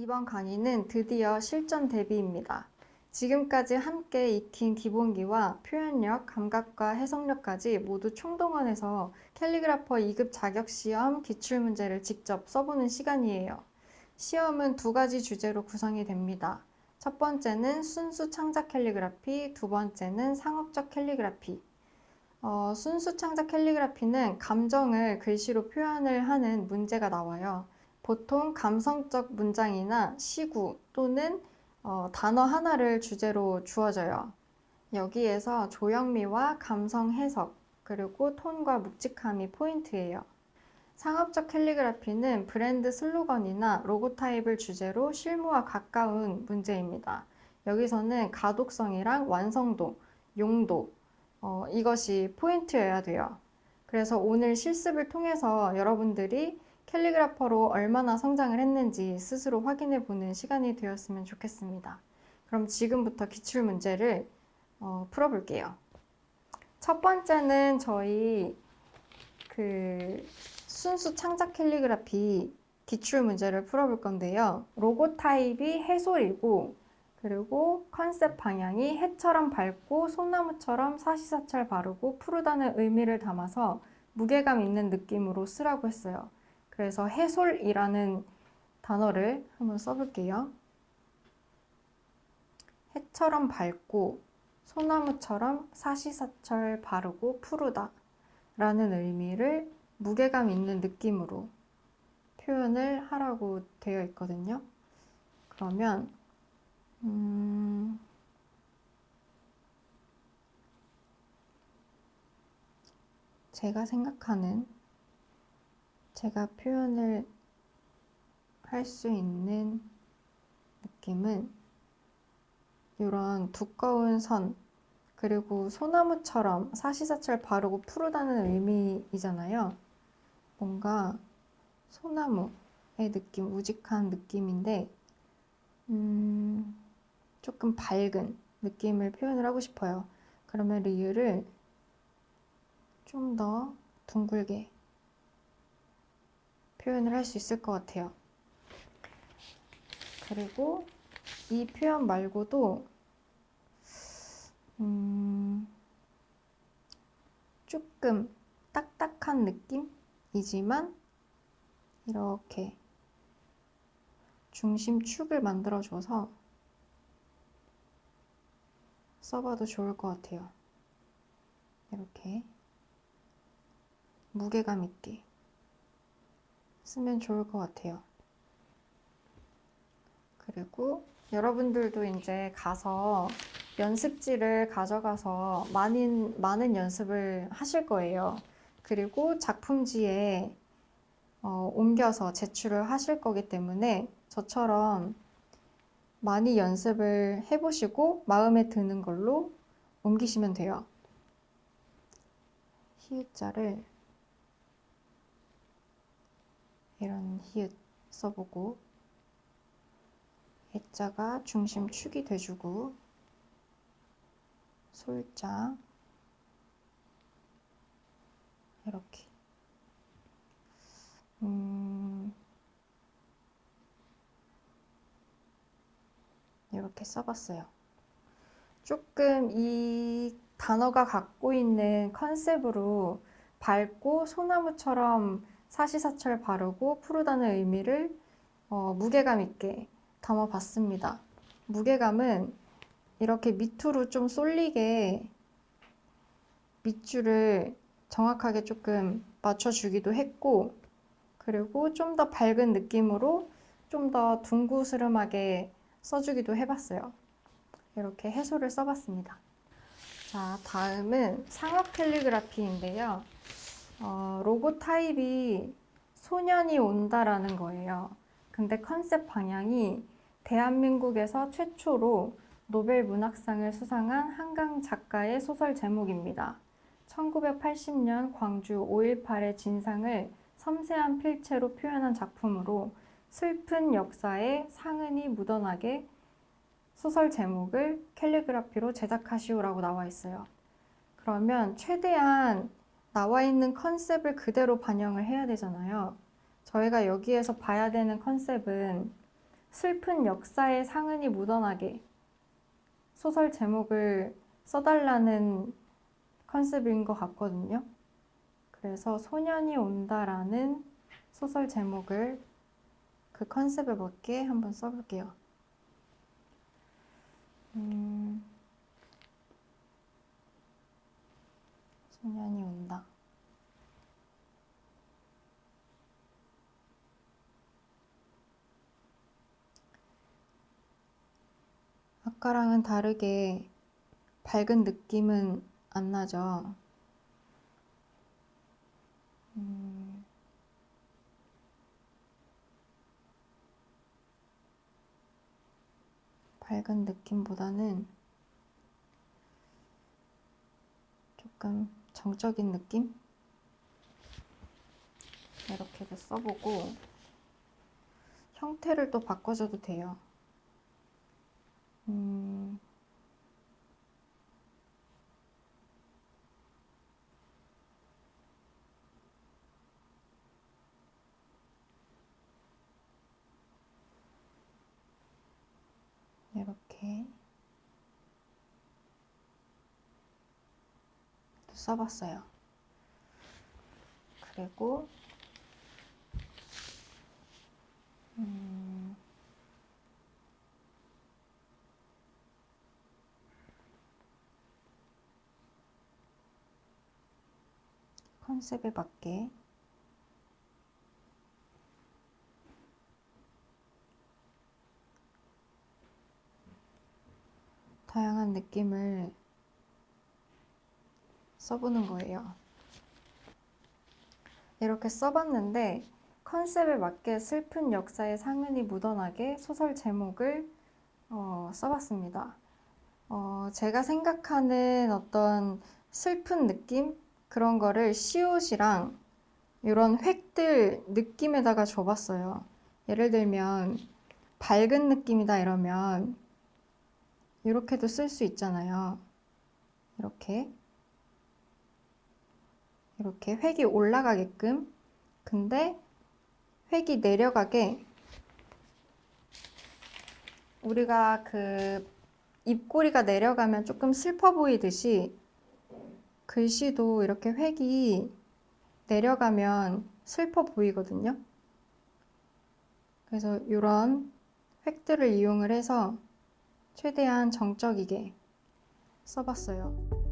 이번 강의는 드디어 실전 대비입니다. 지금까지 함께 익힌 기본기와 표현력, 감각과 해석력까지 모두 총동원해서 캘리그라퍼 2급 자격 시험 기출문제를 직접 써보는 시간이에요. 시험은 두 가지 주제로 구성이 됩니다. 첫 번째는 순수 창작 캘리그라피, 두 번째는 상업적 캘리그라피. 어, 순수 창작 캘리그라피는 감정을 글씨로 표현을 하는 문제가 나와요. 보통 감성적 문장이나 시구 또는 어, 단어 하나를 주제로 주어져요. 여기에서 조형미와 감성 해석, 그리고 톤과 묵직함이 포인트예요. 상업적 캘리그라피는 브랜드 슬로건이나 로고 타입을 주제로 실무와 가까운 문제입니다. 여기서는 가독성이랑 완성도, 용도, 어, 이것이 포인트여야 돼요. 그래서 오늘 실습을 통해서 여러분들이 캘리그라퍼로 얼마나 성장을 했는지 스스로 확인해 보는 시간이 되었으면 좋겠습니다. 그럼 지금부터 기출 문제를 어, 풀어볼게요. 첫 번째는 저희 그 순수 창작 캘리그라피 기출 문제를 풀어볼 건데요. 로고 타입이 해솔이고 그리고 컨셉 방향이 해처럼 밝고 소나무처럼 사시사철 바르고 푸르다는 의미를 담아서 무게감 있는 느낌으로 쓰라고 했어요. 그래서 해솔이라는 단어를 한번 써볼게요. 해처럼 밝고 소나무처럼 사시사철 바르고 푸르다 라는 의미를 무게감 있는 느낌으로 표현을 하라고 되어 있거든요. 그러면 음, 제가 생각하는 제가 표현을 할 수 있는 느낌은 이런 두꺼운 선 그리고 소나무처럼 사시사철 바르고 푸르다는 의미이잖아요. 뭔가 소나무의 느낌, 우직한 느낌인데 음, 조금 밝은 느낌을 표현을 하고 싶어요. 그러면 리을을 좀더 둥글게 표현을 할 수 있을 것 같아요. 그리고 이 표현 말고도 음, 조금 딱딱한 느낌이지만 이렇게 중심축을 만들어줘서 써봐도 좋을 것 같아요. 이렇게 무게감 있게 쓰면 좋을 것 같아요. 그리고 여러분들도 이제 가서 연습지를 가져가서 많은, 많은 연습을 하실 거예요. 그리고 작품지에 어, 옮겨서 제출을 하실 거기 때문에 저처럼 많이 연습을 해보시고 마음에 드는 걸로 옮기시면 돼요. 히읗자를 이런 히읗 써보고 애자가 중심축이 돼주고 솔자 이렇게 음, 이렇게 써봤어요. 조금 이 단어가 갖고 있는 컨셉으로 밝고 소나무처럼 사시사철 바르고 푸르다는 의미를 어, 무게감 있게 담아봤습니다. 무게감은 이렇게 밑으로 좀 쏠리게 밑줄을 정확하게 조금 맞춰주기도 했고, 그리고 좀 더 밝은 느낌으로 좀 더 둥구스름하게 써주기도 해봤어요. 이렇게 해소를 써봤습니다. 자, 다음은 상업 캘리그라피인데요. 어, 로고 타입이 소년이 온다라는 거예요. 근데 컨셉 방향이 대한민국에서 최초로 노벨 문학상을 수상한 한강 작가의 소설 제목입니다. 1980년 광주 5.18의 진상을 섬세한 필체로 표현한 작품으로 슬픈 역사의 상흔이 묻어나게 소설 제목을 캘리그라피로 제작하시오라고 나와 있어요. 그러면 최대한 나와 있는 컨셉을 그대로 반영을 해야 되잖아요. 저희가 여기에서 봐야 되는 컨셉은 슬픈 역사의 상흔이 묻어나게 소설 제목을 써달라는 컨셉인 것 같거든요. 그래서 소년이 온다라는 소설 제목을 그 컨셉에 맞게 한번 써볼게요. 음, 소년이 온다. 아까랑은 다르게 밝은 느낌은 안 나죠. 음, 밝은 느낌보다는 조금 정적인 느낌? 이렇게도 써보고 형태를 또 바꿔줘도 돼요. 음, 이렇게 또 써봤어요. 그리고 음, 컨셉에 맞게 다양한 느낌을 써보는 거예요. 이렇게 써봤는데 컨셉에 맞게 슬픈 역사의 상흔이 묻어나게 소설 제목을 어, 써봤습니다. 어, 제가 생각하는 어떤 슬픈 느낌? 그런 거를 시옷이랑 이런 획들 느낌에다가 줘봤어요. 예를 들면 밝은 느낌이다 이러면 이렇게도 쓸 수 있잖아요. 이렇게 이렇게 획이 올라가게끔 근데 획이 내려가게 우리가 그 입꼬리가 내려가면 조금 슬퍼 보이듯이 글씨도 이렇게 획이 내려가면 슬퍼 보이거든요. 그래서 이런 획들을 이용을 해서 최대한 정적이게 써봤어요.